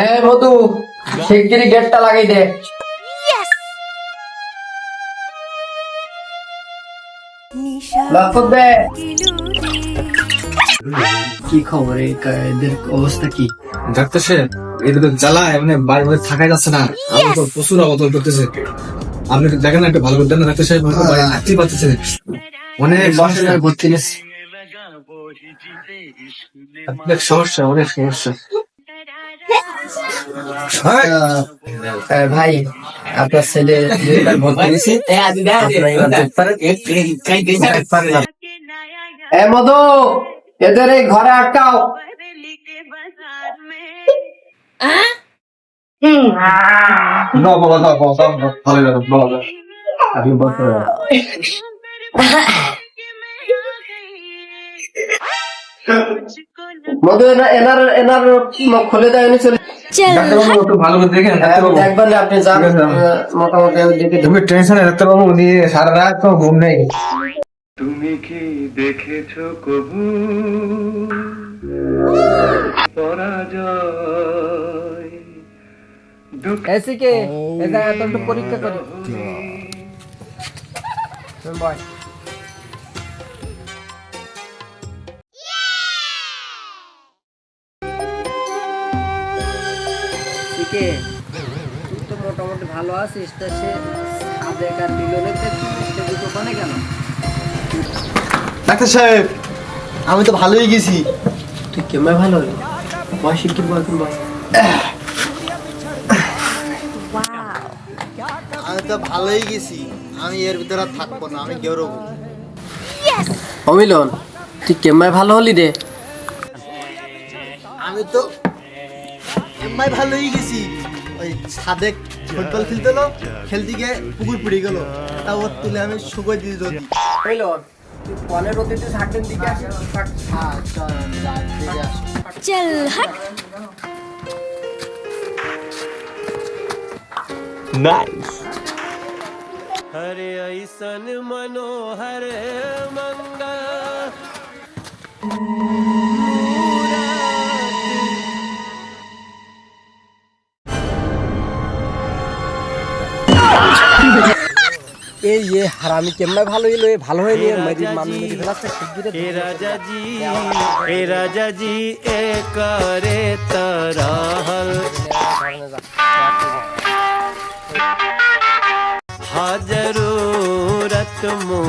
আর মধু শিগগিরই গেটটা লাগাই দে। কি খবর এই এদের অবস্থা কি? ডাক্তার সাহেব তো জ্বালায় মানে বাড়ির মধ্যে থাকাই যাচ্ছে না। আমার তো প্রচুর অবতল করতেছে। আপনি দেখেন না একটু ভালো করে দেন ডাক্তার সাহেব বাড়ি থাকতেই পারতেছে। অনেক আর ভর্তি অনেক সমস্যা সমস্যা ভাই আপনার ছেলে মধু এদের এই ঘরে আটকাও ভালো দেবো। তুমি টেনশনে ডাক্তারবাবু নিয়ে সারা রাত তো ঘুম নেই। তুমি কি দেখেছ কবু? পরাজয় এটা এত পরীক্ষা করি। এসিকে তুই তো মোটামুটি ভালো আছিস তা সে সাদেক আর মিলনের ওখানে কেন? ডাক্তার সাহেব আমি তো ভালোই গেছি। তুই কেমন ভালো হলি? বয়স কি বয় কি বয় আমি তো ভালোই গেছি। আমি এর ভিতরে আর থাকব না আমি গেরবো। অমিলন তুই কেমন ভালো হলি রে? আমি তো এম্মাই ভালো হয়ে গেছি। ওই ছাদে ফুটবল খেলতে গেলো খেলতে গিয়ে পুকুর পড়ে গেল। তা ওর তুলে আমি সুগো দিয়ে দিল হইল কলের অতীতে থাকবেন দিকে হ্যাঁ, চল হাট। নাইস হরে ঐসন মনোহর মঙ্গল এই ইয়ে হারামি কেমনে ভালো এলো এ ভালো হইল এ মানুষ মেরে ফেলাচ্ছে এ রাজা জি এ রাজা জি এ করে তরাহল। হাজারো রতমো